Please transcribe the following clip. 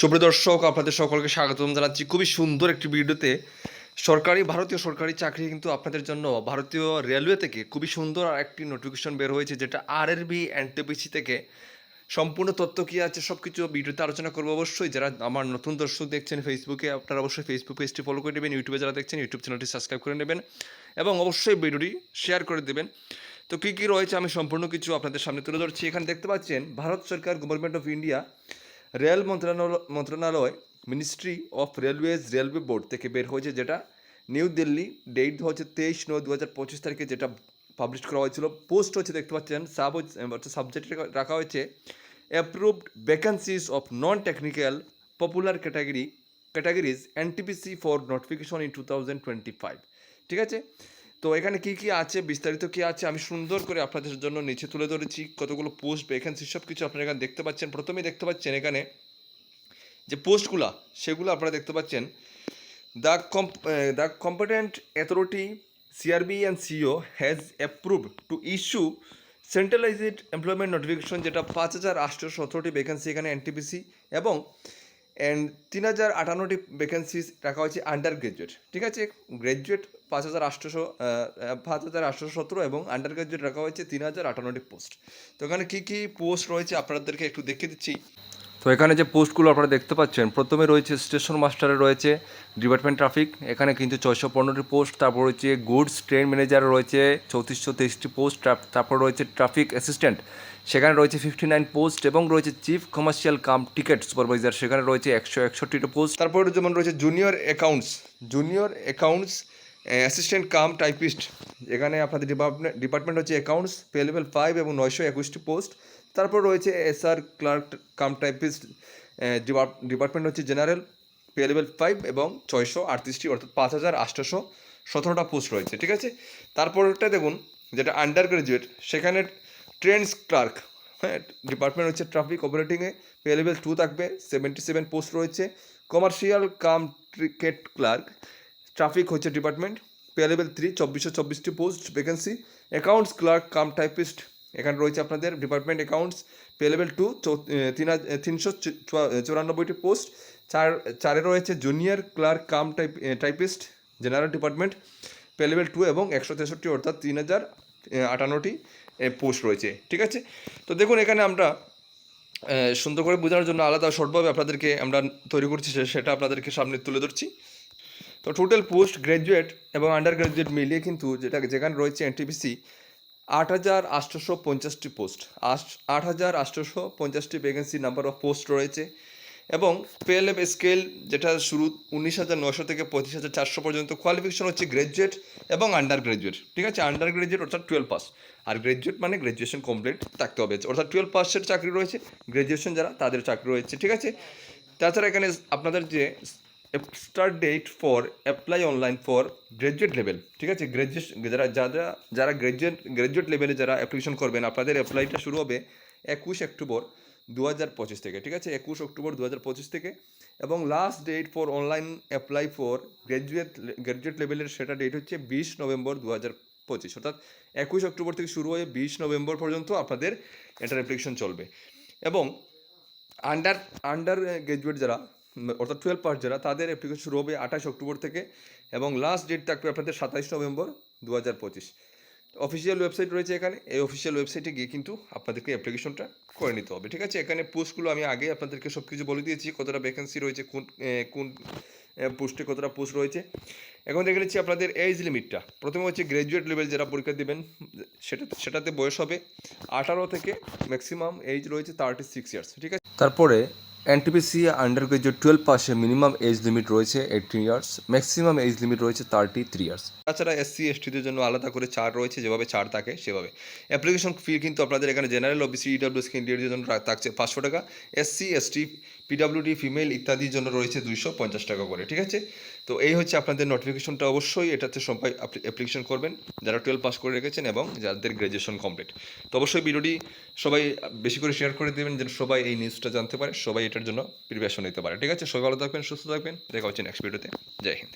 সুপ্রিয় দর্শক, আপনাদের সকলকে স্বাগতম জানাচ্ছি খুবই সুন্দর একটি ভিডিওতে। সরকারি, ভারতীয় সরকারি চাকরি কিন্তু আপনাদের জন্য ভারতীয় রেলওয়ে থেকে খুবই সুন্দর একটি নোটিফিকেশন বের হয়েছে, যেটা আর এর বি এনটিপিসি থেকে। সম্পূর্ণ তথ্য কী আছে সব কিছু ভিডিওতে আলোচনা করব অবশ্যই। যারা আমার নতুন দর্শক দেখছেন ফেসবুকে আপনারা অবশ্যই ফেসবুক পেজটি ফলো করে নেবেন ইউটিউবে যারা দেখছেন ইউটিউব চ্যানেলটি সাবস্ক্রাইব করে নেবেন এবং অবশ্যই ভিডিওটি শেয়ার করে দেবেন। তো কী কী রয়েছে আমি সম্পূর্ণ কিছু আপনাদের সামনে তুলে ধরছি। এখানে দেখতে পাচ্ছেন, ভারত সরকার গভর্নমেন্ট অফ ইন্ডিয়া রেল মন্ত্রণালয় মন্ত্রণালয় ministry of railways railway board থেকে বের হয়েছে যেটা নিউ দিল্লি ডেট হচ্ছে তেইশ নয় দু হাজার পঁচিশ তারিখে যেটা পাবলিশ করা হয়েছিল। পোস্ট হচ্ছে দেখতে পাচ্ছেন সাব হচ্ছে সাবজেক্ট রাখা হয়েছে। Approved vacancies of non technical popular category categories NTPC for notification in two thousand twenty five ঠিক আছে? তো এখানে কি কি আছে? বিস্তারিত কি আছে? আমি সুন্দর করে আপনাদের জন্য নিচে তুলে ধরেছি। কতগুলো পোস্ট ভ্যাকেন্সি সব কিছু আপনারা এখানে দেখতে পাচ্ছেন। প্রথমেই দেখতে পাচ্ছেন এখানে যে পোস্টগুলা, সেগুলো আপনারা দেখতে পাচ্ছেন। The com the competent authority CRB and CO has approve to issue centralised employment notification যেটা পাঁচ হাজার আটশো সতেরোটি ভ্যাকেন্সি এখানে এনটিপিসি এবং অ্যান্ড তিন হাজার আটান্নটি ভ্যাকেন্সি রাখা হয়েছে আন্ডার গ্রাজুয়েট ঠিক আছে? গ্র্যাজুয়েট পাঁচ হাজার আটশোশো পাঁচ হাজার আটশো সতেরো এবং আন্ডার গ্রাজুয়েট রাখা হয়েছে তিন হাজার আটান্নটি পোস্ট তো ওখানে কী কী পোস্ট রয়েছে আপনাদেরকে একটু দেখে দিচ্ছি। তো এখানে যে পোস্টগুলো আপনারা দেখতে পাচ্ছেন, প্রথমে রয়েছে স্টেশন মাস্টারে রয়েছে ডিপার্টমেন্ট ট্রাফিক, এখানে কিন্তু ছয়শো পনেরোটি পোস্ট, তারপর রয়েছে গুডস, ট্রেন ম্যানেজার রয়েছে চৌত্রিশশো তেইশটি পোস্ট তারপর রয়েছে ট্রাফিক অ্যাসিস্ট্যান্ট, সেখানে রয়েছে ফিফটি নাইন পোস্ট এবং রয়েছে chief commercial cum ticket supervisor, সেখানে রয়েছে একশো একষট্টিটা পোস্ট। তারপর যেমন রয়েছে junior accounts junior accounts assistant cum typist, এখানে আপনাদের ডিপার্টমেন্ট ডিপার্টমেন্ট হচ্ছে অ্যাকাউন্টস পে লেভেল ফাইভ এবং নয়শো একুশটি পোস্ট তারপর রয়েছে SR clerk cum typist department হচ্ছে জেনারেল, পে লেভেল ফাইভ এবং ছয়শো আটত্রিশটি, অর্থাৎ পাঁচ হাজার আটশোশো সতেরোটা পোস্ট রয়েছে, ঠিক আছে? তারপরটা দেখুন, যেটা আন্ডার গ্রাজুয়েট সেখানে ট্রেন্স ক্লার্ক হ্যাঁ ডিপার্টমেন্ট হচ্ছে ট্রাফিক অপারেটিংয়ে পে লেভেল টু থাকবে সেভেন্টি সেভেন পোস্ট রয়েছে commercial cum ticket clerk traffic হচ্ছে ডিপার্টমেন্ট পে লেভেল থ্রি চব্বিশশো চব্বিশটি post vacancy accounts clerk cum typist এখানে রয়েছে আপনাদের department accounts pay level two তিন তিনশো চুরানব্বইটি পোস্ট চার, চারে রয়েছে junior clerk cum type typist general department pay level two এবং একশো তেষট্টি অর্থাৎ তিন হাজার আটান্নটি পোস্ট রয়েছে, ঠিক আছে? তো দেখুন এখানে আমরা সুন্দর করে বোঝানোর জন্য আলাদা শর্টভাবে আপনাদেরকে আমরা তৈরি করছি সেটা আপনাদেরকে সামনে তুলে ধরছি। তো টোটাল পোস্ট গ্র্যাজুয়েট এবং আন্ডার গ্র্যাজুয়েট মিলিয়ে কিন্তু যেটা, যেখানে রয়েছে এনটিপিসি আট হাজার আটশোশো পঞ্চাশটি পোস্ট, আট হাজার আটশোশো পঞ্চাশটি ভ্যাকেন্সি নাম্বার অফ পোস্ট রয়েছে এবং পেএলএফ স্কেল যেটা শুরু উনিশ হাজার নশো থেকে পঁচিশ হাজার চারশো পর্যন্ত কোয়ালিফিকেশন হচ্ছে গ্র্যাজুয়েট এবং আন্ডার গ্র্যাজুয়েট ঠিক আছে? আন্ডার গ্র্যাজুয়েট অর্থাৎ টুয়েলভ পাস আর গ্র্যাজুয়েট মানে গ্র্যাজুয়েশন কমপ্লিট থাকতে হবে, অর্থাৎ টুয়েলভ পাসের চাকরি রয়েছে গ্র্যাজুয়েশন যারা তাদের চাকরি রয়েছে, ঠিক আছে? তাছাড়া এখানে আপনাদের যে start date for apply online for graduate level ঠিক আছে? গ্র্যাজুয়েশন যারা যারা যারা গ্র্যাজুয়েট গ্র্যাজুয়েট লেভেলে যারা অ্যাপ্লিকেশন করবেন, আপনাদের অ্যাপ্লাইটা শুরু হবে একুশ অক্টোবর দু হাজার পঁচিশ থেকে, ঠিক আছে? একুশ অক্টোবর দু হাজার পঁচিশ থেকে এবং last date for online apply for graduate graduate লেভেলের সেটা ডেট হচ্ছে বিশ নভেম্বর দু হাজার পঁচিশ, অর্থাৎ একুশ অক্টোবর থেকে শুরু হয়ে বিশ নভেম্বর পর্যন্ত আপনাদের এটার অ্যাপ্লিকেশন চলবে। এবং আন্ডার আন্ডার গ্র্যাজুয়েট যারা অর্থাৎ টুয়েলভ পাস যারা, তাদের অ্যাপ্লিকেশন শুরু হবে আঠাশ অক্টোবর থেকে এবং লাস্ট ডেট থাকবে আপনাদের সাতাইশ নভেম্বর দু হাজার পঁচিশ। অফিসিয়াল ওয়েবসাইট রয়েছে এখানে, এই অফিসিয়াল ওয়েবসাইটে গিয়ে কিন্তু আপনাদেরকে অ্যাপ্লিকেশনটা করে নিতে হবে, ঠিক আছে? এখানে পোস্টগুলো আমি আগে আপনাদেরকে সব কিছু বলে দিয়েছি, কতটা ভ্যাকেন্সি রয়েছে, কোন কোন পোস্টে কতটা পোস্ট রয়েছে। এখন দেখে নিচ্ছি আপনাদের এজ লিমিটটা প্রথমে হচ্ছে গ্র্যাজুয়েট লেভেল যারা পরীক্ষা দেবেন, সেটা, সেটাতে বয়স হবে আঠারো থেকে ম্যাক্সিমাম এজ রয়েছে থার্টি সিক্স ইয়ার্স ঠিক আছে? তারপরে এনটিপিসি আন্ডার গ্রাজুয়েট টুয়েলভ পাশে মিনিমাম এজ লিমিট রয়েছে eighteen years maximum age limit রয়েছে থার্টি থ্রি ইয়ার্স তাছাড়া এসসি এসটিদের জন্য আলাদা করে চার রয়েছে, যেভাবে চার থাকে সেভাবে। অ্যাপ্লিকেশন ফি কিন্তু আপনাদের এখানে জেনারেল ওবিসি ইডাব্লিউএস ক্যান্ডিডেটের জন্য থাকছে পাঁচশো টাকা। এসসি এসটি পিডাব্লিউডি ফিমেল ইত্যাদির জন্য রয়েছে দুইশো পঞ্চাশ টাকা করে, ঠিক আছে? তো এই হচ্ছে আপনাদের নোটিফিকেশনটা অবশ্যই, এটাতে সবাই অ্যাপ্লিকেশন করবেন, যারা টুয়েলভ পাস করে রেখেছেন এবং যাদের গ্র্যাজুয়েশন কমপ্লিট তো অবশ্যই ভিডিওটি সবাই বেশি করে শেয়ার করে দেবেন, যেন সবাই এই নিউজটা জানতে পারে, সবাই এটার জন্য প্রিপারেশন নিতে পারে, ঠিক আছে? সবাই ভালো থাকবেন, সুস্থ থাকবেন, দেখা হচ্ছে নেক্সট ভিডিওতে জয় হিন্দ।